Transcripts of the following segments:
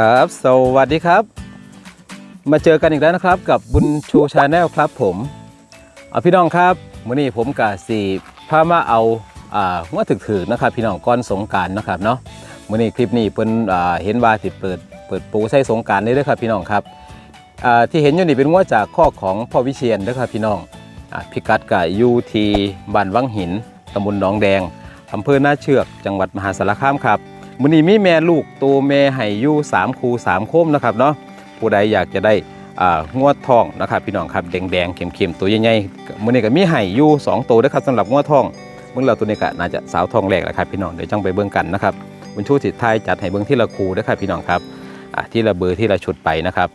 ครับ สวัสดีครับ มาเจอกันอีกแล้วนะครับ กับบุญชูชาแนลครับผมเอาพี่น้องครับมื้อนี้ผมกับสีพามาเอาอ่าหัวถึกถือนะครับ พี่น้องก้อนสงการนะครับเนาะมื้อนี้คลิปนี้เพิ่นอ่าเห็นว่าสิเปิดเปิดปูใส่สงการได้ด้วยครับพี่น้องครับอ่าที่เห็นอยู่นี่เป็นหัวจากข้อของพ่อวิเชียนนะครับพี่น้องอ่าพิกัดกับยูทีบ้านวังหินตำบลหนองแดงอำเภอหน้าเชือกจังหวัดมหาสารคามครับ มื้อนี้มีแม่ลูกตัวแม่ไห่ยู่3คู3โคมนะครับเนาะผู้ใดอยากจะได้งวดทองนะครับพี่น้องครับแดงๆเข็มๆตัวใหญ่ๆมื้อนี้ก็มีไห่ยู่2ตัวด้วยครับสำหรับงวดทองเบิ่งเราตัวนี้ก็น่าจะสาวทองแรกแหละครับพี่น้องเดี๋ยวจังไปเบิ่งกันนะครับบุญชูสิทธิ์ไทยจัดให้เบิ่งที่ละคูด้วยครับพี่น้องครับที่ละเบอร์ที่ละชุดไปนะครับ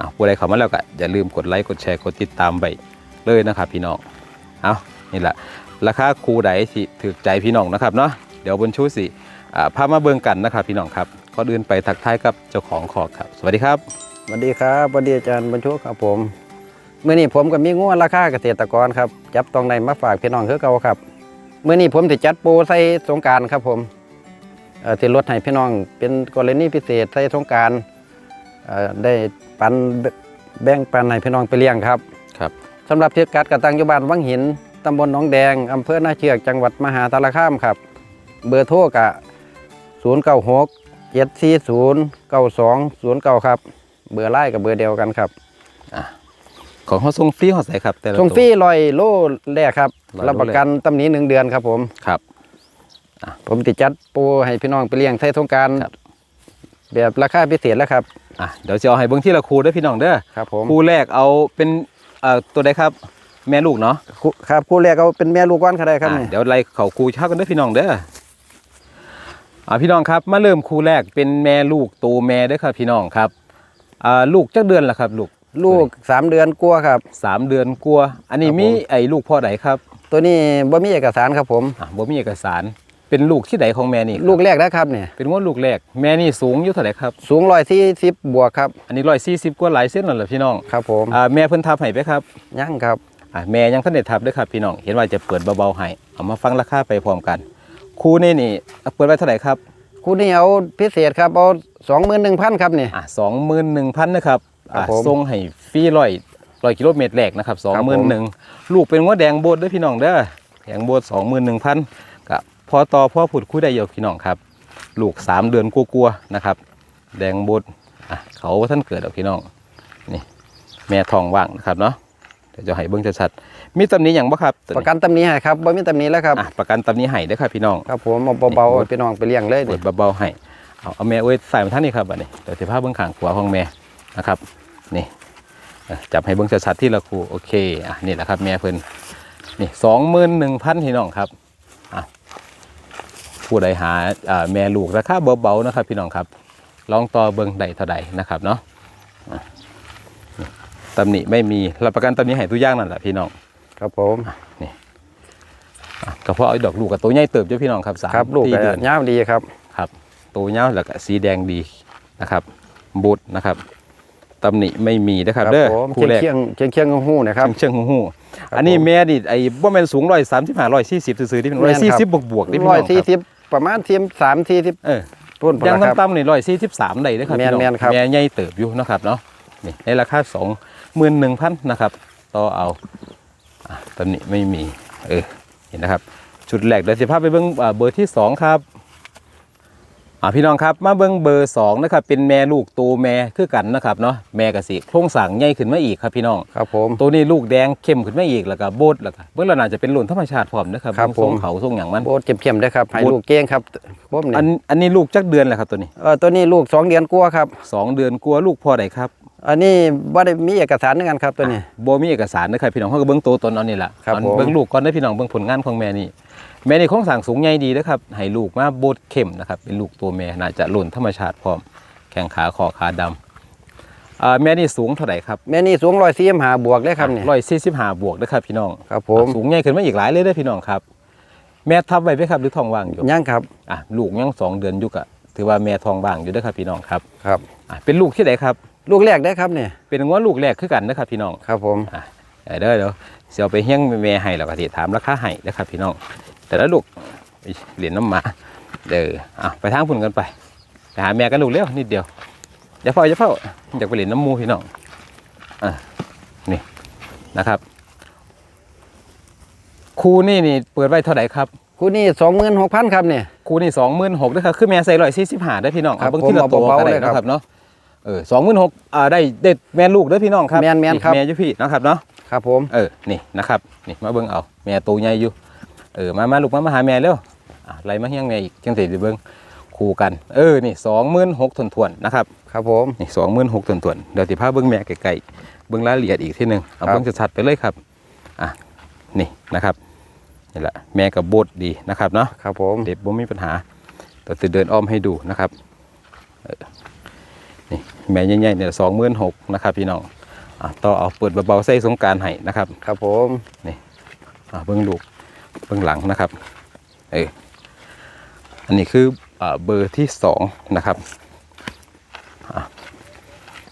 อะผู้ใดเข้ามาแล้วก็อย่าลืมกดไลค์กดแชร์กดติดตามไปเลยนะครับพี่น้องเอานี่แหละราคาคูใดที่ถูกใจพี่น้องนะครับเนาะเดี๋ยวบุญชูสิ พามาเบิ่งกันนะครับพี่น้องครับก่อนอื่นไปทักทายกับเจ้าของคอกครับ สวัสดีครับสวัสดีครับสวัสดีอาจารย์บรรชุกครับผมเมื่อนี้ผมกับมีงัวราคาเกษตรกรครับจับตองในมาฝากพี่น้องคือเก่าครับเมื่อนี้ผมจะจัดโปรใส่สงกรารครับผมเอ่อที่ลดให้พี่น้องเป็นกรณีพิเศษใส่สงกรารได้ปันแบ่งปันให้พี่น้องไปเลี้ยงครับครับสำหรับเทียกัดกระตังอยุบานวังหินตำบลหนองแดงอำเภอหน้าเชือกจังหวัดมหาสารคามครับ เบอร์โทรกะ 0 9 6 7 4 0 9 2 0 9ครับ เบอร์ไล่กับเบอร์เดียวกันครับของเขาทรงฟรีหอดใส่ครับแต่ละส่งตัวฟรีลอยโลแรกครับร้อยโลแรกรับประกันตำหนี้หนึ่งเดือนครับผมครับผมติดจัดโปรให้พี่น้องไปเลี้ยงไทยสงกรารครับแบบราคาพิเศษแล้วครับอะเดี๋ยวจะเอาให้เบิ่งที่ละคูเด้อพี่น้องเด้อครับผมคูแรกเอาเป็นเอ่อตัวใดครับ แม่ลูกเนาะคู่ครับคู่แรกเอาเป็นแม่ลูกก้อนก็ได้ครับอะนี่เดี๋ยวไล่เขาคูเช่ากันเด้อพี่น้องเด้อ อะพี่น้องครับมาเริ่มคูแรกเป็นแม่ลูกตัวแม่เด้อครับพี่น้องครับอ่าลูกจักเดือนละครับลูกลูกสามเดือนกลัวาครับสามเดือนกลัวาอันนี้ครับผมมีไอ้ลูกพ่อใดครับ ตัวนี้บ่มีเอกสารครับผมอะบ่มีเอกสารเป็นลูกที่ใดของแม่นี่ครับลูกแรกนะครับเนี่ยเป็นงวดลูกแรกแม่นี่สูงอยู่เท่าไหร่ครับ สูงร้อยสี่สิบบวกครับ อันนี้ร้อยสี่สิบกว่าหลายเส้นแล้วเหรอพี่น้องครับผมอ่าแม่เพิ่นทับให้ไปครับยั่งครับอ่าแม่ยังท่านได้ทับด้วยครับพี่น้อง เห็นว่าจะเปิดเบาๆให้เอามาฟังราคาไปพร้อมกัน คู่นี่นี่เอาเปิดไว้เท่าไหร่ครับคู่นี้เอาพิเศษครับเอาสองหมื่นหนึ่งพันครับนี่อ่าสองหมื่นหนึ่งพันนะครับครับอ่าผมส่งให้ฟรีร้อยร้อยกิโลเมตรแรกนะครับสองครัหบมื่นผหนึ่งลูกเป็นงวดแดงโบดด้วยพี่น้องเด้อแดงโบดสองหมื่นหนึ่งพันกับพอต่อพ่อผุดคุยได้เยอะพี่น้องครับ ลูกสามเดือนกลัวๆนะครับ แดงโบดอะเขาว่าท่านเกิดเอาพี่น้องนี่แม่ทองว่างนะครับเนาะ เดี๋ยวจะให้เบิ้งชัดๆมีตำหนี้อย่างบ่ครับตัวปนี้ระกันตำหนี้ให้ครับบ่มีตำหนี้แล้วครับ อะประกันตำหนี้ให้เด้อครับพี่น้อง ครับผมเอาเบาๆให้พี่น้องไปเลี้ยงเลยเปินี่ดเบาๆให้เอาเอาแม่เอ้ยใส่มาท่านนี่ครับอันนี้เดี๋ยวสิภาพเบื้องข้างขวาของแม่นะครับ นี่เอ่อจับให้เบื้องชัดๆที่ละครูโอเคอะนี่แหละครับแม่เพิ่นนี่สองหมื่นหนึ่งพันพี่น้องครับอะผู้ใดหาอ่าแม่ลูกราคาเบาๆนะครับ พี่น้องครับ ลองต่อเบิ้งใดเท่าใดนะครับเนาะอะนี่ ตำหนิไม่มีรับประกันตำหนิให้ทุกอย่างนั่นแหละพี่น้องครับผมอะก็เพราะไอ้ดอกลูกกับตัวใหญ่เติบเจ้าพี่น้องครับสามครับลูกสี่ก็เดือนยาวดีครับ ครับตัวเงาแล้วก็สีแดงดีนะครับบูดนะครับตำหนิไม่มีนะครับเด้อผมคู่แรกเชียงเชียงเชียงหู้นะครับ เชิงหูหูครับอันนี้ผม แม่ดิไอ้บ่แม่นสูงร้อยสามสิบห้าร้อยสี่สิบซื่อๆที่เป็นแม่ร้อยนสี่ครัสิบบบวกบวกๆนี่พี่ร้น้อยองสี่ครับสิบประมาณทีมสามสี่สิบเออ ต้นยังครับ ต่ำๆนี่ร้อยสี่สิบสามได้เด้อครับแม่พี่นน้องแม่นครับ แม่ใหญ่เติบอยู่นะครับเนาะ นี่ในราคาสองหมื่นหนึ่งพันนะครับ ต่อเอาอะตำหนิไม่มีเออเห็นนะครับ ชุดแรกเดี๋ยวสิพาไปเบิ่งอ่าเบอร์ที่สองครับอ่าพี่น้องครับมาเบิ่งเบอร์สองนะครับเป็นแม่ลูกตัวแม่คือกันนะครับเนาะแม่กสิโครงสร้างใหญ่ขึ้นมาอีกครับพี่น้องครับผมตัวนี้ลูกแดงเข้มขึ้นมาอีกแล้วก็โบดแล้วก็เบื้องหลังน่าจะเป็นหล่นธรรมชาติพร้อมนะครับครับทรงผมเขาทรงอย่างมันโบดเข้มๆได้ครับให้โบดลูกเก้งครับผมเนี่อัยนอันนี้ลูกจักเดือนแหละครับตัวนี้เออตัวนี้ลูกสองเดือนกลัวาครับสองเดือนกลัวลูกพ่อใดครับ อันนี้ว่าได้มีเอกสารด้วยกันครับตัวนี้ โบมีเอกสารนะครับพี่น้องเขาก็เบิ้งตัวตนเอานี่แหละครับเอาผม เบิ้งลูกก่อนได้พี่น้องเบิ้งผลงานของแม่นี่แม่นี่โครงสร้างสูงใหญ่ดีนะครับให้ลูกมาโบดเข้มนะครับเป็นลูกตัวแม่น่าจะหล่นธรรมชาติพร้อม แข้งขาคอขาดำอ่าแม่นี่สูงเท่าไหร่ครับแม่นี่สูงร้อยสี่หาบวกเลยครับเนี่ยร้อยสี่สิบห้าบวกนะครับพี่น้องครับผมสูงใหญ่ขึ้นมาอีกหลายเลยเด้อพี่น้องครับ แม่ทับไว้ไหมครับหรือท้องว่างอยู่ยังครับอะลูกยังสองเดือนอยุกอะถือว่าแม่ท้องว่างอยู่เด้อครับพี่น้องครับครับอะเป็นลูกที่ไหนครับ ลูกแรกได้ครับเนี่ยเป็นงวลูกแรกคือกันนะครับพี่น้องครับผมอะเด้อเดี๋ยวเสียวไปเฮี้ยงแม่ให้แล้วก็สิถามราคาให้นะครับพี่น้อง แต่ละลูกไปเหรียญน้ำหมาเด้ออะไปทางพุ่นกันไปไปหาแม่กันลูกเร็วนิดเดียวอย่าเฝ้าอย่าเฝ้าอยากไปเล่นน้ำหมูพี่น้องอะนี่นะครับครูนี่นี่เปิดไว้เท่าไหร่ครับคู่นี้สองหมื่นหกพันครับเนี่ยครูนี่สองหมื่นหกด้วยครับคือแม่ใส่ร้อยสี่สิบห้าได้พี่น้องครับเอาเบิ่งที่ละผมตัวเอาเบาๆก็ได้เลยครับนะครับเนาะ เออสองหมื่นหกอ่าได้เด็ดแม่ลูกเด้อพี่น้องครับแม่นแม่นครับ แม่อยุพี่นะครับเนาะครับผมเออนี่นะครับนี่มาเบิ่งเอาแม่ตัวใหญ่อยู่เออมามาลูกมามาหาแม่เร็วอะไรมาเฮียงแม่อีกจังสิได้เบิ่งคู่กัน เออนี่สองหมื่นหกทวนทวนๆนะครับ ครับผมนี่สองหมื่นหกทวนทวนๆเดี๋ยวสิพาเบิ่งแม่ไกลๆเบิ่งรายละเอียดอีกทีหนึ่งเอาครับเบิ่งชัดๆไปเลยครับอะนี่นะครับนี่แหละแม่กับโบดดีนะครับเนาะครับผมเด็บบ่มีปัญหาเราจะเดินอ้อมให้ดูนะครับเออนี่ แม่ใหญ่ๆเนี่ยสองหมื่นหกนะครับพี่น้องอะต่อเอาเปิดเบาๆใส่สงกรารให้นะครับครับผมอ่าเบื้องลูกเบื้องหลังนะครับเอออันนี้คืออาเบอร์ที่สองนะครับอะ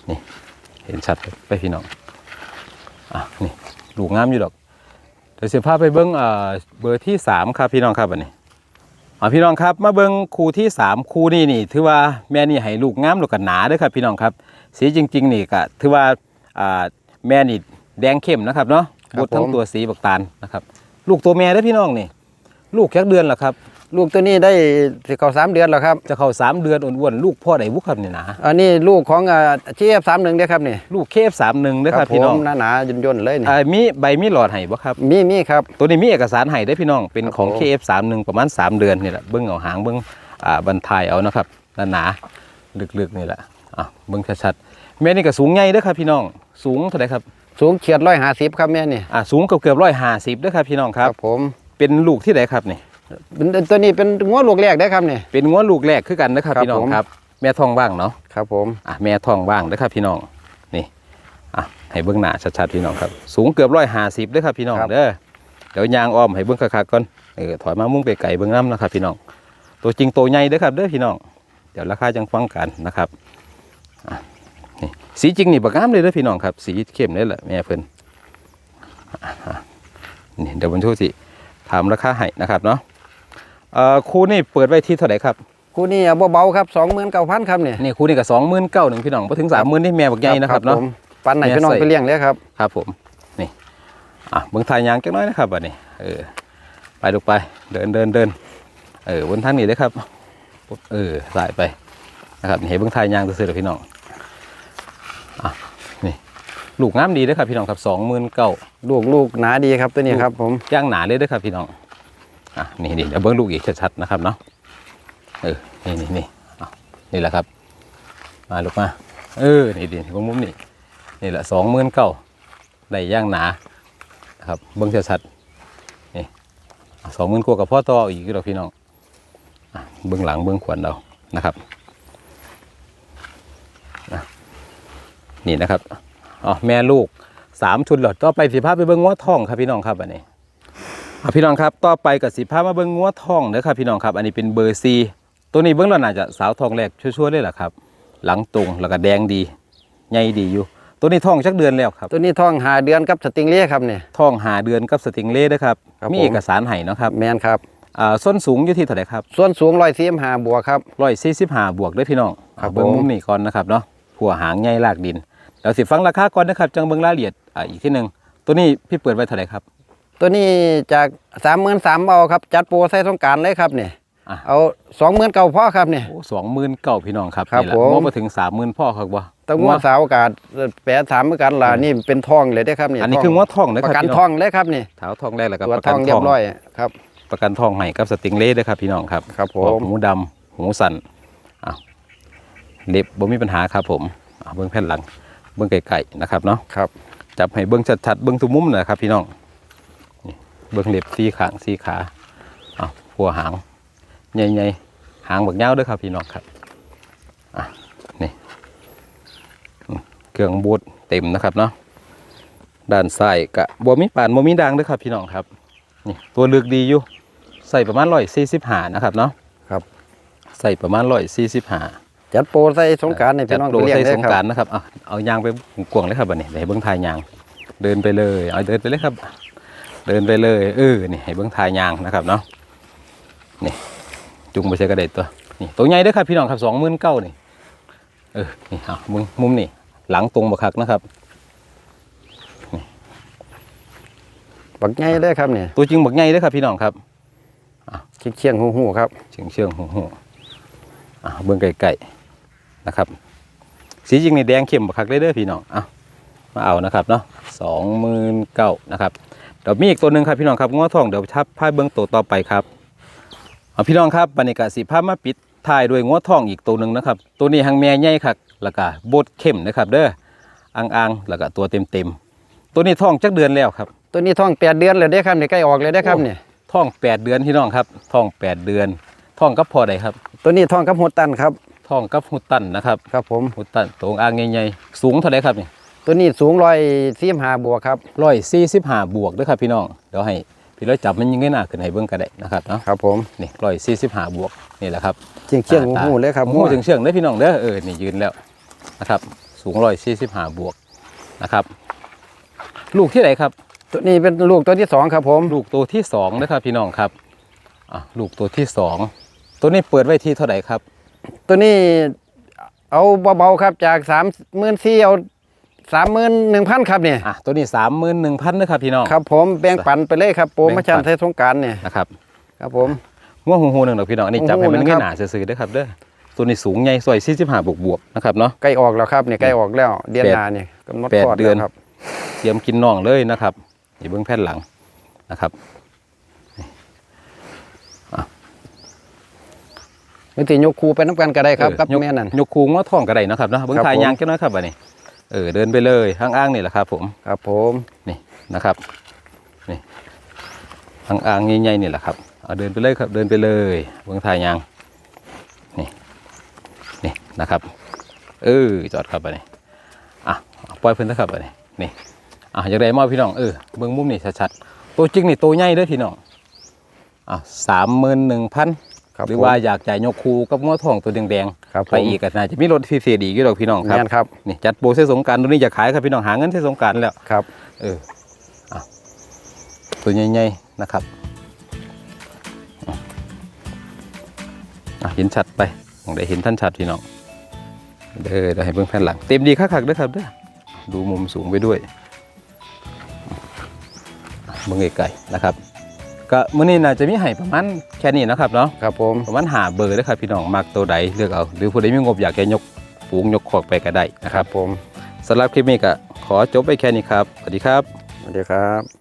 นี่เห็นชัดไปพี่น้องอะนี่ลูกงามอยู่ดอกเดี๋ยวเสียภาพไปเบิ้งอ่าเบอร์ที่สามครับพี่น้องครับอันนี้ อ่าพี่น้องครับมาเบิ้งคู่ที่สามคู่นี่นี่ ถือว่าแม่นี่ให้ลูกงามลูกกันหนาเด้วยครับพี่น้องครับ สีจริง ๆ นี่ก็ถือว่าอ่าแม่นี่แดงเข้มนะครับเนาะบดทั้งตัวสีบักตาลนะครับ ลูกตัวแม่ได้อพี่น้องนี่ ลูกแค่เดือนละครับ ลูกตัวนี้ได้สิเข้าสามเดือนแล้วครับ จะเข้าสามเดือนอ้วนๆลูกพ่อใดวุกครับนี่นะอันนี้ลูกของทีเอฟสามหนึ่งเด้อครับนี่ลูกเคฟสามหนึ่งเด้อครับพี่น้องผมหนาๆย่นๆเลยนี่อ่ามีใบมีหลอดให้บ่ครับมีมีครับตัวนี้มีเอกสารให้ได้อพี่น้องเป็นของครับผม KF 3 1ประมาณ3เดือนนี่แหละเบิ้งเอาหางเบิ้งอ่าบันทายเอานะครับหนาๆลึกๆนี่แหละอะเบิ้งชัดๆแม่นี่ก็สูงใหญ่เด้อครับพี่น้องสูงเท่าไหร่ครับสูงเฉียดร้อยห้าสิบครับแม่นี่อ่าสูงเกือบเกือบร้อยห้าสิบเด้อครับพี่น้องครับผมเป็นลูกที่ไหนครับนี่เป็น ตัวนี้เป็นงัวลูกแรกได้อครับนี่เป็นง้วลูกแรกคือกันนะครับครับพี่น้องผมครับ แม่ท้องว่างเนาะครับผมอะแม่ท้องว่างเด้อครับพี่น้องนี่อะให้เบิ้งหน้าชัดๆพี่น้องครับ สูงเกือบร้อยห้าสิบเด้อครับพี่น้องเด้อเดี๋ยวยางอ้อมให้เบิ้งคักๆก่อนเออถอยมามุ่งไปไก่เบิ้งน้ำนะครับ พี่น้อง ตัวจริงตัวใหญ่เด้อครับเด้อพี่น้องเดี๋ยวราคาจังฟังกันนะครับอะนี่สีจริงนี่บักงามเลยเด้อพี่น้องครับ สีเข้มเลยแหละแม่เพิ่นอะอะนี่เดี๋ยวบรรทุกสิถามราคาให้นะครับเนาะ เอ่อคู่นี่เปิดไว้ที่เท่าไหร่ครับคู่นี้เอาเบาๆครับสองหมื่นเก้าพันครับนี่นี่คู่นี่ก็สองหมื่นเก้าหนึ่งพี่น้องพอถึงสามหมื่นนี่แม่บักใหญ่นะครับเนาะ ผมปันไหนแม่พี่น้องใส่ ไปเลี้ยงเลยครับ ครับผมนี่อะเบิ่งทายยางจักหน้อยนะครับบัดนี้เออไปดูไปเดินเดินเดินเออบนทางนี้เลยครับปุ๊บเออสายไปนะครับนี่ให้เบิ่งทายยางซื่อๆเลยพี่น้องอะนี่ลูกงามดีเด้อครับพี่น้องครับสองหมื่นเก้าลูกลูกหนาดีครับตัวนี้ครับผมย่างหนาเลยเด้อครับพี่น้อง อะนี่นี่เดี๋ยวเบิ่งลูกอีกชัดๆนะครับเนาะเออนี่นี่นี่นี่แหละครับ มาลูกมาเออนี่ดิมุมมุมนี่นี่แหละสองหมื่นเก้าได้ย่างหนาครับเบิ้งชัดๆนี่สองหมื่นกว่ากับพ่อต่ออีกเราพี่น้องเบื้องหลังเบื้องขวัญเรานะครับนี่นะครับอ๋อแม่ลูกสามชุดหลอดต่อไปสิภาพไปเบิ้งงัวทองครับพี่น้องครับอันนี้ พี่น้องครับต่อไปกับสิภาพมาเบิ้งงัวทองเด้อครับพี่น้องครับอันนี้เป็นเบอร์ซีตัวนี้เบิ้งแล้วน่าจะสาวทองแรกชั่วๆเลยแหละครับ หลังตรงแล้วก็แดงดีใหญ่ดีอยู่ ตัวนี้ท้องจักเดือนแล้วครับ ตัวนี้ท้องหาเดือนกับสติงเล่ครับนี่ท้องหาเดือนกับสติงเล่ด้วยครับครับมีผมเอกสารให้เนาะครับแมนครับอ่าส้นสูงอยู่ที่เท่าไหร่ครับส่วนสูงร้อยสี่หาบวกครับร้อยสี่สิบห้าบวกเด้วยพี่น้องครับอ่าเบิ้งผมมุมนี้ก่อนนะครับเนาะหัวหางใหญ่ลากดินเดี๋ยวสิฟังราคาก่อนนะครับจังเบิ้งรายละเอียดอ่าอีกที่หนึ่งตัวนี้พี่เปิดไว้เท่าไหร่ครับ ตัวนี้จากสามหมื่นสามเอาครับ จัดโปรใส่สงกรารเลยครับนี่อะ เอาสองหมื่นเก้าพ่อครับนี่โอ้สองหมื่นเก้าพี่น้องครับครับนี่แหละผม งบมาถึงสามหมื่นพ่อครับบ่ต้องงวดสาวอากาศแปดสามเหมือนกันล่ะนี่เป็นทองเลยได้อครับนี่อันนี้คืองวดทองนะปครัระบกันพี่น้ทอองงเลยครับนี่เท้าทองแรกแล้วก็ตัวประทกันองทเรียองบร้อยครับ ประกันทองให้กับสติงเล่ด้วยครับพี่น้องครับครับผออกมหูดำหูสันอ้าวเล็บบ่มีปัญหาครับผมอ่าเบื้องแผ่นหลังเบื้องไก่ๆนะครับเนาะ ครับ จับให้เบื้องชัดๆเบื้องทุกมุมนะครับพี่น้องนี่ เบื้องเล็บสีขางสีขาอ้าวหัวหางใหญ่ๆหางบักยาวด้วยครับพี่น้องครับอะนี่อืมเครื่องบูดเต็มนะครับเนาะด้านซ้ายกะบ่มีปานบ่มีด่างด้วยครับพี่น้องครับนี่ตัวเลือกดีอยู่ใส่ประมาณร้อยสี่สิบห้านะครับเนาะครับใส่ประมาณร้อยสี่สิบห้าจัดโปรใส่สงกรารให้พี่น้องโดไปเลี้ยงใส่ได้สงคกรารัรบนะครับเอาเอายางไปกวางเลยครับบัดนี้เดี๋ยวให้เบิ้งทายยางเดินไปเลยเอาเดินไปเลยครับ เดินไปเลยเออนี่ให้เบิ้งทายยางนะครับเนาะนี่จุงไปใช้กระเด็ดตัวนี่ตัวใหญ่เด้วยครับพี่น้องครับสองหมื่นเก้านี่เออนี่เอามุมมุมนี่หลังตรงบักคักนะครับบักใหญ่เลยครับเนี่ยตัวจริงบักใหญ่เลยครับพี่น้องครับเคียงๆหูๆครับเชียงเชียงหูหูอะเบื้องไก่ๆนะครับ สีจริงนี่แดงเข้มบักคักเลยเด้อพี่น้องอะมาเอานะครับเนาะสองหมื่นเก้านะครับ เดี๋ยวมีอีกตัวหนึ่งครับพี่น้องครับง้อทองเดี๋ยวทับผ้าเบื้องตัวต่อไปครับเอาพี่น้องครับบรรยากาศสีผ้ามาปิดถ่ายด้วยง้อทองอีกตัวหนึ่งนะครับ ตัวนี้หางแม่ใหญ่ครับแล้วก็บดเข้มนะครับ เด้ออ่างๆแล้วก็ตัวเต็มๆตัวนี้ท้องจักเดือนแล้วครับ ตัวนี้ท้องแปดเดือนเลยได้อครับเนี่ยใกล้ออกเลยได้อครับเนี่ยท้องแปดเดือนพี่น้องครับท้องแปดเดือนท้องกับพอใดครับ ตัวนี้ท้องกับหัวตันครับท้องกับหุตันนะครับ ครับผมหุตันตรงอ่างใหญ่ๆสูงเท่าไหรครับนี่ ตัวนี้สูงร้อยสี่หาบวกครับร้อยสี่สิบห้าบวกเด้วยครับพี่น้องเดี๋ยวให้พี่ร้อยจับมันยังไงหน้าขึ้นให้เบิ่งก็ได้นะครับเนาะครับผมนี่ร้อยสี่สิบห้าบวกนี่แหละครับเคียงเคียงๆหูๆเลยครับหูเชื่องๆเลยพี่น้องเด้อเออนี่ยืนแล้วนะครับ สูงร้อยสี่สิบห้าบวกนะครับ ลูกที่ไหนครับ ตัวนี้เป็นลูกตัวที่สองครับผม ลูกตัวที่สองนะครับพี่น้องครับอะลูกตัวที่สองตัวนี้เปิดไว้ที่เท่าไหร่ครับ ตัวนี้เอาเบาๆครับจากสามหมื่นสี่เอา สามหมื่นหนึ่งพันครับเนี่ยอะตัวนี้สามหมื่นหนึ่งพันนะครับพี่น้อง ครับผมแบ่งปันไปเลยครับโปรโมชั่นแบ่งปันเทศสงกรารเนี่ยนะครับ ครับผมง่วงหูหูหนึ่งดอกพี่น้องอันนี้จับให้มันหูหูง่ายนะครับหนาซื่อๆเด้อครับเด้อตัวนี้สูงใหญ่สวยสี่สิบห้าบวกบวกๆนะครับเนาะใกล้ออกแล้วครับเนี่ยใกล้ออกแล้วเดือนแปดหน้าเนี่ยกำหนดแปดคลอดเดือนแล้วครับเตรียมกินน่องเลยนะครับอย่าเบิ้งแผ่นหลังนะครับวิธียกคูไปน้ำกันก็ได้ครับเออกับยกแม่นั่นยกคูงว่าท้องกระไดเนาะครับเนาะเบิ้งครับทายผมยางแค่น้อยครับบัดนี้ เออเดินไปเลยข้างอ้างนี่แหละครับ ผมครับผมนี่นะครับนี่ข้างอ้างใหญ่ๆนี่แหละครับเอาเดินไปเลยครับเดินไปเลยเบิ้งทายยางนี่นี่นะครับเออจอดครับบัดนี้อะเอาปล่อยเพิ่นนะครับบัดนี้นี่อะอยากได้มอบพี่น้องเออเบิ้งมุมนี่ชัดๆตัวจริงนี่ตัวใหญ่เด้อพี่น้องอะสามหมื่นหนึ่งพันครับ หรือผมว่าอยากจ่ายยกคูกับง้อทองตัวแดงครับๆไปอีกก็น่าจะมีรถพิเศษอีกอยู่ดอกพี่น้องครับแม่นครับนี่จัดโปรเซสสงกรารตัวนี้จะขายครับพี่น้องหาเงินเทศสงกรารแล้วครับเอออะตัวใหญ่ๆนะครับอะอะเห็นชัดไปมองได้เห็นท่านชัดพี่น้องเด้อเดี๋ยวให้เบิ่งแผ่นหลัง เต็มดีคักๆเด้อครับเด้อดูมุมสูงไปด้วยอะเบิ่งไกลๆนะครับ ก็มื้อนี้น่าจะมีให้ประมาณแค่นี้นะครับเนาะครับผมประมาณหาเบอร์เลยครับพี่น้องมักตัวใดเลือกเอาหรือผู้ใดมีงบอยากจะยกฝูงยกขอกไปก็ได้นะคครัรับบผมสำหรับคลิปนี้ก็ขอจบไปแค่นี้ครับสวัสดีครับสวัสดีครับ